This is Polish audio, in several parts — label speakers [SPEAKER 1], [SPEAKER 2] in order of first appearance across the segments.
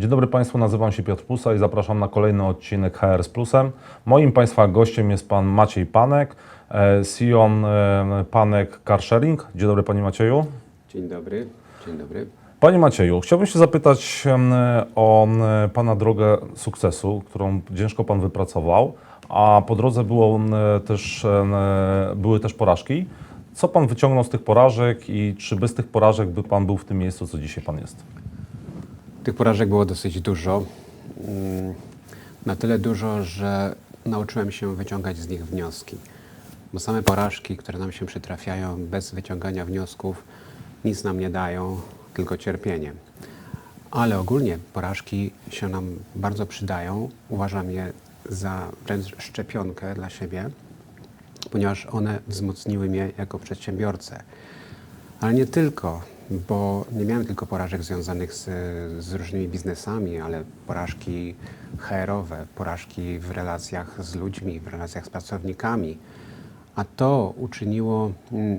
[SPEAKER 1] Dzień dobry Państwu, nazywam się Piotr Pusa i zapraszam na kolejny odcinek HR z Plusem. Moim Państwa gościem jest Pan Maciej Panek, e, CEO e, Panek Car Sharing. Dzień dobry Panie Macieju.
[SPEAKER 2] Dzień dobry, dzień dobry.
[SPEAKER 1] Panie Macieju, chciałbym się zapytać o Pana drogę sukcesu, którą ciężko Pan wypracował, a po drodze było też, były też porażki. Co Pan wyciągnął z tych porażek i czy bez tych porażek by Pan był w tym miejscu, co dzisiaj Pan jest?
[SPEAKER 2] Tych porażek było dosyć dużo. Mm, Na tyle dużo, że nauczyłem się wyciągać z nich wnioski. Bo same porażki, które nam się przytrafiają bez wyciągania wniosków, nic nam nie dają, tylko cierpienie. Ale ogólnie porażki się nam bardzo przydają. Uważam je za wręcz szczepionkę dla siebie, ponieważ one wzmocniły mnie jako przedsiębiorcę. Ale nie tylko, bo nie miałem tylko porażek związanych z, z różnymi biznesami, ale porażki HR-owe, porażki w relacjach z ludźmi, w relacjach z pracownikami. A to uczyniło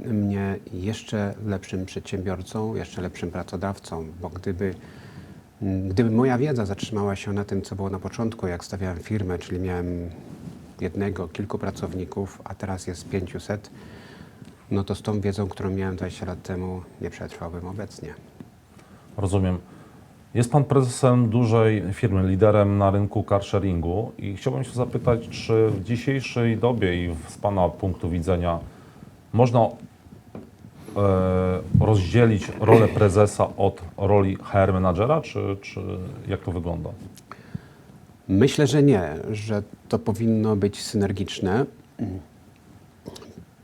[SPEAKER 2] mnie jeszcze lepszym przedsiębiorcą, jeszcze lepszym pracodawcą, bo gdyby, gdyby moja wiedza zatrzymała się na tym, co było na początku, jak stawiałem firmę, czyli miałem jednego, kilku pracowników, a teraz jest 500, no to z tą wiedzą, którą miałem 20 lat temu, nie przetrwałbym obecnie.
[SPEAKER 1] Rozumiem. Jest Pan prezesem dużej firmy, liderem na rynku car sharingu i chciałbym się zapytać, czy w dzisiejszej dobie i z Pana punktu widzenia można e, rozdzielić rolę prezesa od roli HR menadżera, czy, czy jak to wygląda?
[SPEAKER 2] Myślę, że nie, że to powinno być synergiczne.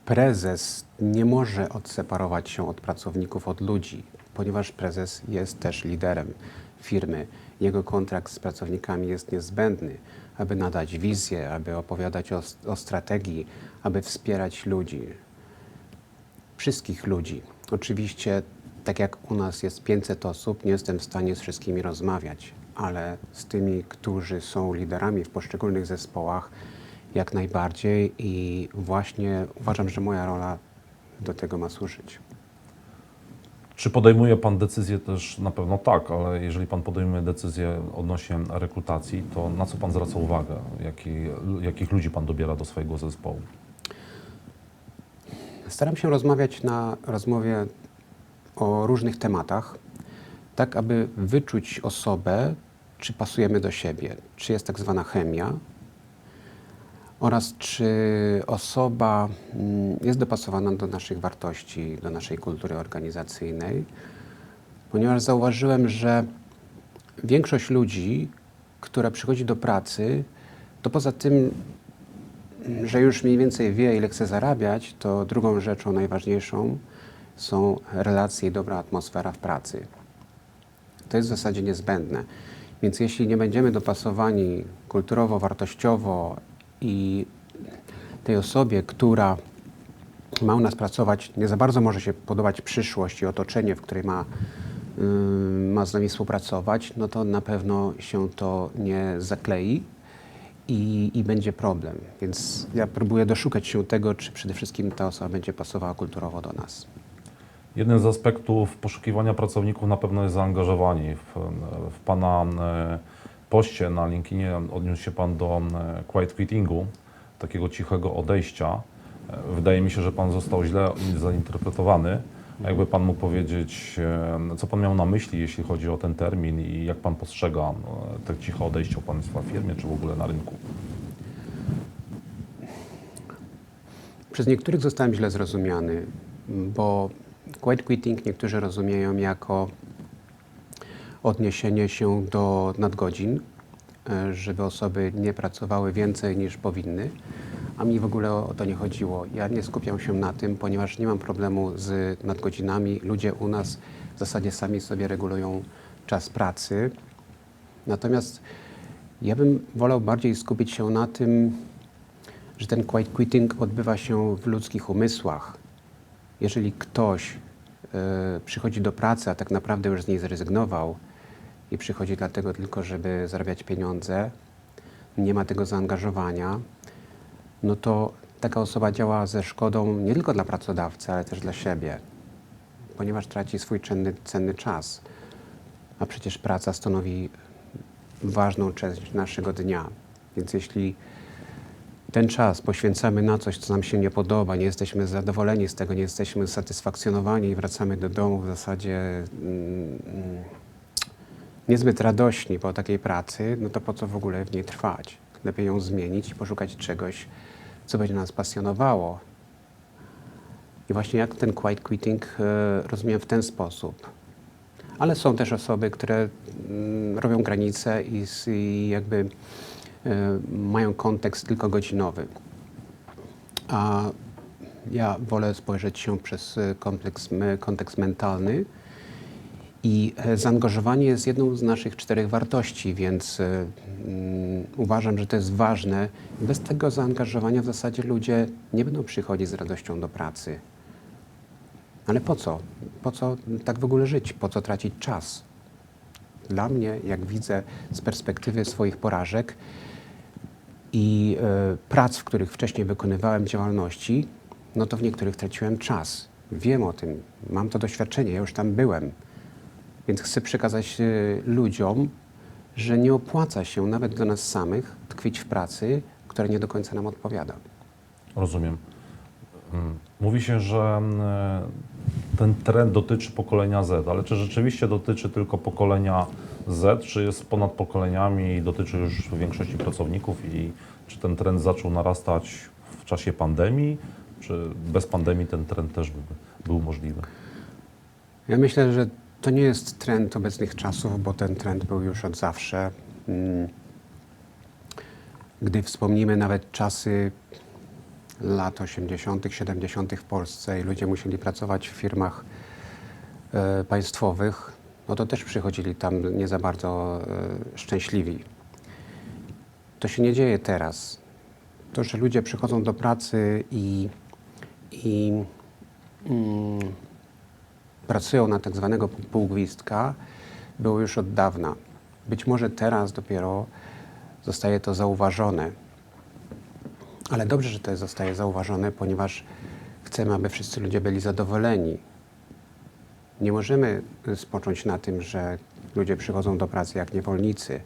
[SPEAKER 2] Prezes nie może odseparować się od pracowników, od ludzi, ponieważ prezes jest też liderem firmy. Jego kontrakt z pracownikami jest niezbędny, aby nadać wizję, aby opowiadać o, o strategii, aby wspierać ludzi, wszystkich ludzi. Oczywiście, tak jak u nas jest 500 osób, nie jestem w stanie z wszystkimi rozmawiać, ale z tymi, którzy są liderami w poszczególnych zespołach, jak najbardziej i właśnie uważam, że moja rola do tego ma służyć.
[SPEAKER 1] Czy podejmuje Pan decyzję też, na pewno tak, ale jeżeli Pan podejmuje decyzję odnośnie rekrutacji, to na co Pan zwraca uwagę? Jaki, jakich ludzi Pan dobiera do swojego zespołu?
[SPEAKER 2] Staram się rozmawiać na rozmowie o różnych tematach, tak aby wyczuć osobę, czy pasujemy do siebie, czy jest tak zwana chemia oraz czy osoba mm, jest dopasowana do naszych wartości, do naszej kultury organizacyjnej, ponieważ zauważyłem, że większość ludzi, która przychodzi do pracy, to poza tym, że już mniej więcej wie, ile chce zarabiać, to drugą rzeczą najważniejszą są relacje i dobra atmosfera w pracy. To jest w zasadzie niezbędne. Więc jeśli nie będziemy dopasowani kulturowo, wartościowo i tej osobie, która ma u nas pracować, nie za bardzo może się podobać przyszłość i otoczenie, w której ma, yy, ma z nami współpracować, no to na pewno się to nie zaklei i, i będzie problem. Więc ja próbuję doszukać się tego, czy przede wszystkim ta osoba będzie pasowała kulturowo do nas.
[SPEAKER 1] Jednym z aspektów poszukiwania pracowników na pewno jest zaangażowanie. W, w Pana e, poście na LinkedInie odniósł się Pan do e, quiet quittingu, takiego cichego odejścia. E, Wydaje mi się, że Pan został źle zainterpretowany. Jakby Pan mógł powiedzieć, e, co Pan miał na myśli, jeśli chodzi o ten termin i jak Pan postrzega te ciche odejście u Państwa firmie, czy w ogóle na rynku?
[SPEAKER 2] Przez niektórych zostałem źle zrozumiany, bo quiet quitting niektórzy rozumieją jako odniesienie się do nadgodzin, e, żeby osoby nie pracowały więcej niż powinny, a mi w ogóle o to nie chodziło. Ja nie skupiam się na tym, ponieważ nie mam problemu z nadgodzinami. Ludzie u nas w zasadzie sami sobie regulują czas pracy. Natomiast ja bym wolał bardziej skupić się na tym, że ten quiet quitting odbywa się w ludzkich umysłach. Jeżeli ktoś e, przychodzi do pracy, a tak naprawdę już z niej zrezygnował i przychodzi dlatego tylko, żeby zarabiać pieniądze, nie ma tego zaangażowania, no to taka osoba działa ze szkodą nie tylko dla pracodawcy, ale też dla siebie, ponieważ traci swój cenny, cenny czas. A przecież praca stanowi ważną część naszego dnia. Więc jeśli ten czas poświęcamy na coś, co nam się nie podoba, nie jesteśmy zadowoleni z tego, nie jesteśmy usatysfakcjonowani i wracamy do domu w zasadzie mm, mm, niezbyt radośni po takiej pracy, no to po co w ogóle w niej trwać? Lepiej ją zmienić i poszukać czegoś, co będzie nas pasjonowało. I właśnie jak ten quiet quitting e, rozumiem w ten sposób. Ale są też osoby, które mm, robią granice i, jakby e, mają kontekst tylko godzinowy. A ja wolę spojrzeć się przez e, kompleks, kontekst mentalny. I e, zaangażowanie jest jedną z naszych czterech wartości, więc e, mm, uważam, że to jest ważne. Bez tego zaangażowania w zasadzie ludzie nie będą przychodzić z radością do pracy. Ale po co? Po co tak w ogóle żyć? Po co tracić czas? Dla mnie, jak widzę z perspektywy swoich porażek i e, prac, w których wcześniej wykonywałem działalności, no to w niektórych traciłem czas. Wiem o tym, mam to doświadczenie, ja już tam byłem. Więc chcę przekazać e, ludziom, że nie opłaca się nawet dla nas samych tkwić w pracy, która nie do końca nam odpowiada.
[SPEAKER 1] Rozumiem. Mm. Mówi się, że mm, ten trend dotyczy pokolenia Z, ale czy rzeczywiście dotyczy tylko pokolenia Z, czy jest ponad pokoleniami i dotyczy już większości pracowników i czy ten trend zaczął narastać w czasie pandemii, czy bez pandemii ten trend też by, był możliwy?
[SPEAKER 2] Ja myślę, że to nie jest trend obecnych czasów, bo ten trend był już od zawsze. Mm. Gdy wspomnimy nawet czasy lat 80., 70. w Polsce i ludzie musieli pracować w firmach e, państwowych, no to też przychodzili tam nie za bardzo e, szczęśliwi. To się nie dzieje teraz. To, że ludzie przychodzą do pracy i, i mm, pracują na tak zwanego pół- półgwistka, było już od dawna. Być może teraz dopiero zostaje to zauważone. Ale dobrze, że to zostaje zauważone, ponieważ chcemy, aby wszyscy ludzie byli zadowoleni. Nie możemy y, spocząć na tym, że ludzie przychodzą do pracy jak niewolnicy.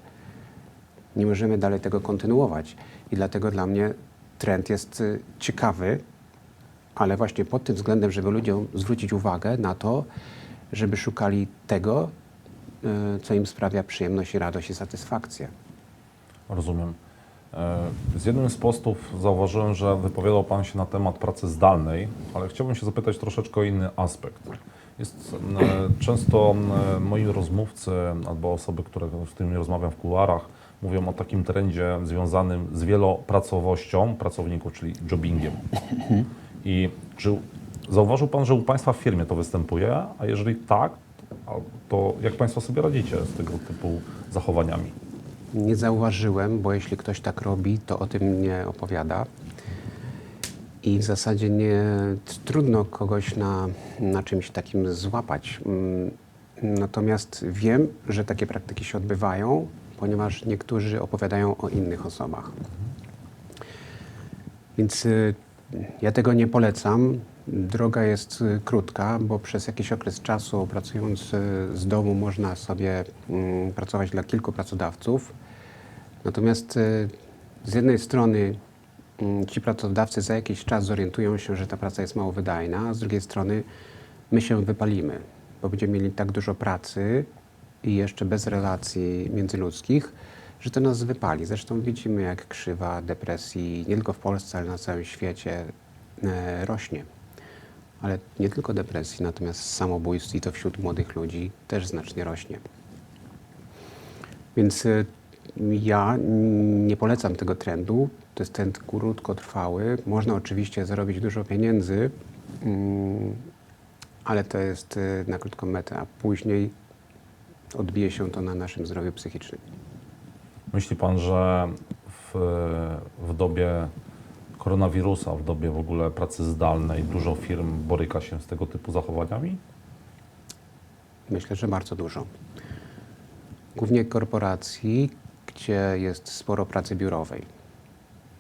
[SPEAKER 2] Nie możemy dalej tego kontynuować. I dlatego dla mnie trend jest y, ciekawy, ale właśnie pod tym względem, żeby ludziom zwrócić uwagę na to, żeby szukali tego, y, co im sprawia przyjemność radość i satysfakcję.
[SPEAKER 1] Rozumiem. E, Z jednym z postów zauważyłem, że wypowiadał Pan się na temat pracy zdalnej, ale chciałbym się zapytać troszeczkę o inny aspekt. Jest e, często e, moi rozmówcy albo osoby, które, z którymi rozmawiam w kuluarach, mówią o takim trendzie związanym z wielopracowością pracowników, czyli jobbingiem. I czy zauważył Pan, że u Państwa w firmie to występuje? A jeżeli tak, to jak Państwo sobie radzicie z tego typu zachowaniami?
[SPEAKER 2] Nie zauważyłem, bo jeśli ktoś tak robi, to o tym nie opowiada. I w zasadzie nie trudno kogoś na, na czymś takim złapać. Mm, Natomiast wiem, że takie praktyki się odbywają, ponieważ niektórzy opowiadają o innych osobach. Więc y, ja tego nie polecam. Droga jest y, krótka, bo przez jakiś okres czasu pracując y, z domu można sobie mm, pracować dla kilku pracodawców. Natomiast y, z jednej strony mm, ci pracodawcy za jakiś czas zorientują się, że ta praca jest mało wydajna, a z drugiej strony my się wypalimy, bo będziemy mieli tak dużo pracy i jeszcze bez relacji międzyludzkich, że to nas wypali. Zresztą widzimy, jak krzywa depresji nie tylko w Polsce, ale na całym świecie e, rośnie. Ale nie tylko depresji, natomiast samobójstw i to wśród młodych ludzi też znacznie rośnie. Więc y, ja nie polecam tego trendu. To jest trend krótkotrwały. Można oczywiście zarobić dużo pieniędzy, mm, ale to jest y, na krótką metę, a później odbije się to na naszym zdrowiu psychicznym.
[SPEAKER 1] Myśli Pan, że w, w dobie koronawirusa, w dobie w ogóle pracy zdalnej, dużo firm boryka się z tego typu zachowaniami?
[SPEAKER 2] Myślę, że bardzo dużo. Głównie korporacji, gdzie jest sporo pracy biurowej.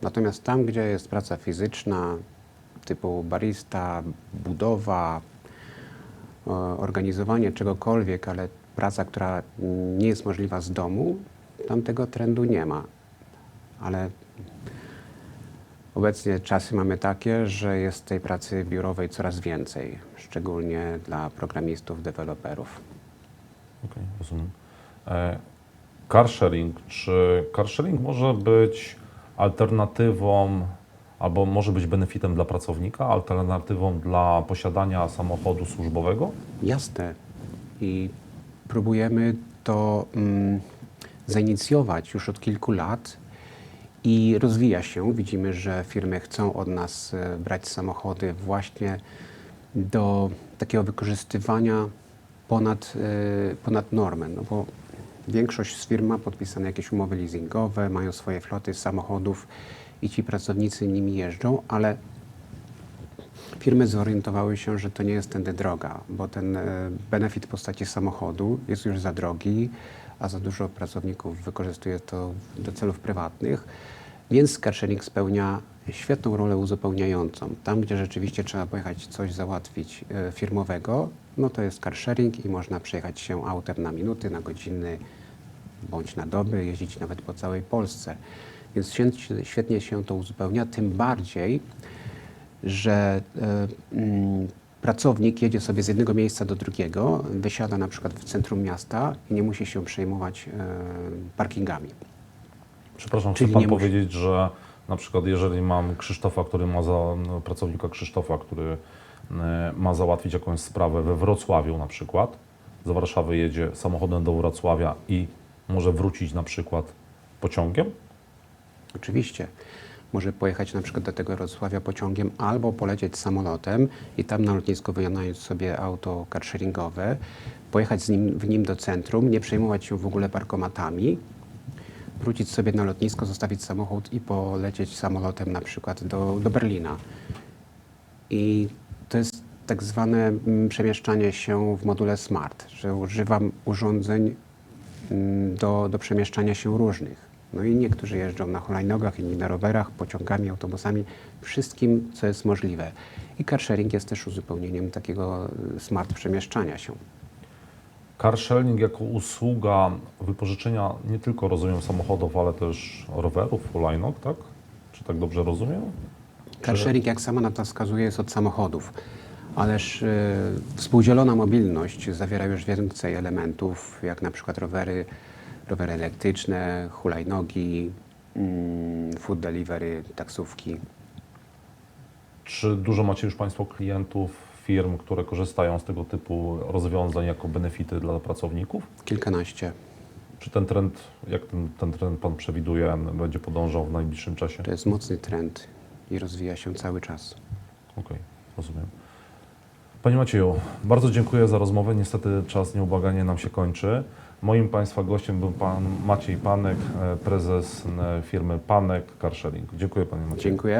[SPEAKER 2] Natomiast tam, gdzie jest praca fizyczna, typu barista, budowa, e, organizowanie czegokolwiek, ale praca, która nie jest możliwa z domu, tam tego trendu nie ma. Ale obecnie czasy mamy takie, że jest tej pracy biurowej coraz więcej, szczególnie dla programistów, deweloperów.
[SPEAKER 1] Okej, rozumiem. E, Car sharing. Czy car sharing może być alternatywą albo może być benefitem dla pracownika, alternatywą dla posiadania samochodu służbowego?
[SPEAKER 2] Jasne. I próbujemy to mm, zainicjować już od kilku lat i rozwija się. Widzimy, że firmy chcą od nas e, brać samochody właśnie do takiego wykorzystywania ponad, e, ponad normę. No bo większość z firm ma podpisane jakieś umowy leasingowe, mają swoje floty samochodów i ci pracownicy nimi jeżdżą, ale Firmy zorientowały się, że to nie jest tędy droga, bo ten e, benefit w postaci samochodu jest już za drogi, a za dużo pracowników wykorzystuje to do celów prywatnych, więc carsharing spełnia świetną rolę uzupełniającą. Tam, gdzie rzeczywiście trzeba pojechać coś załatwić e, firmowego, no to jest carsharing i można przejechać się autem na minuty, na godziny bądź na doby, jeździć nawet po całej Polsce. Więc świetnie- świetnie się to uzupełnia, tym bardziej, że e, mm, pracownik jedzie sobie z jednego miejsca do drugiego, wysiada na przykład w centrum miasta i nie musi się przejmować e, parkingami.
[SPEAKER 1] Przepraszam,
[SPEAKER 2] Czyli
[SPEAKER 1] chce Pan
[SPEAKER 2] nie musi-
[SPEAKER 1] powiedzieć, że na przykład jeżeli mam Krzysztofa, który ma za, no, pracownika Krzysztofa, który e, ma załatwić jakąś sprawę we Wrocławiu na przykład, z Warszawy jedzie samochodem do Wrocławia i może wrócić na przykład pociągiem?
[SPEAKER 2] Oczywiście. Może pojechać na przykład do tego Wrocławia pociągiem albo polecieć samolotem i tam na lotnisku wynająć sobie auto carsharingowe, pojechać z nim, w nim do centrum, nie przejmować się w ogóle parkomatami, wrócić sobie na lotnisko, zostawić samochód i polecieć samolotem na przykład do, do Berlina. I to jest tak zwane mm, przemieszczanie się w module smart, że używam urządzeń mm, do, do przemieszczania się różnych. No i niektórzy jeżdżą na hulajnogach, inni na rowerach, pociągami, autobusami, wszystkim, co jest możliwe. I carsharing jest też uzupełnieniem takiego y, smart przemieszczania się.
[SPEAKER 1] Car sharing jako usługa wypożyczenia nie tylko rozumiem samochodów, ale też rowerów, hulajnóg, tak? Czy tak dobrze rozumiem?
[SPEAKER 2] Carsharing, jak sama nazwa wskazuje, jest od samochodów, ależ y, współdzielona mobilność zawiera już więcej elementów, jak na przykład rowery, rowery elektryczne, hulajnogi, mm, food delivery, taksówki.
[SPEAKER 1] Czy dużo macie już Państwo klientów, firm, które korzystają z tego typu rozwiązań jako benefity dla pracowników?
[SPEAKER 2] Kilkanaście.
[SPEAKER 1] Czy ten trend, jak ten, ten trend Pan przewiduje, będzie podążał w najbliższym czasie?
[SPEAKER 2] To jest mocny trend i rozwija się cały czas.
[SPEAKER 1] Okej, rozumiem. Panie Macieju, bardzo dziękuję za rozmowę. Niestety czas nieubłaganie nam się kończy. Moim Państwa gościem był Pan Maciej Panek, e, prezes e, firmy Panek Carsharing. Dziękuję Panie Macieju.
[SPEAKER 2] Dziękuję.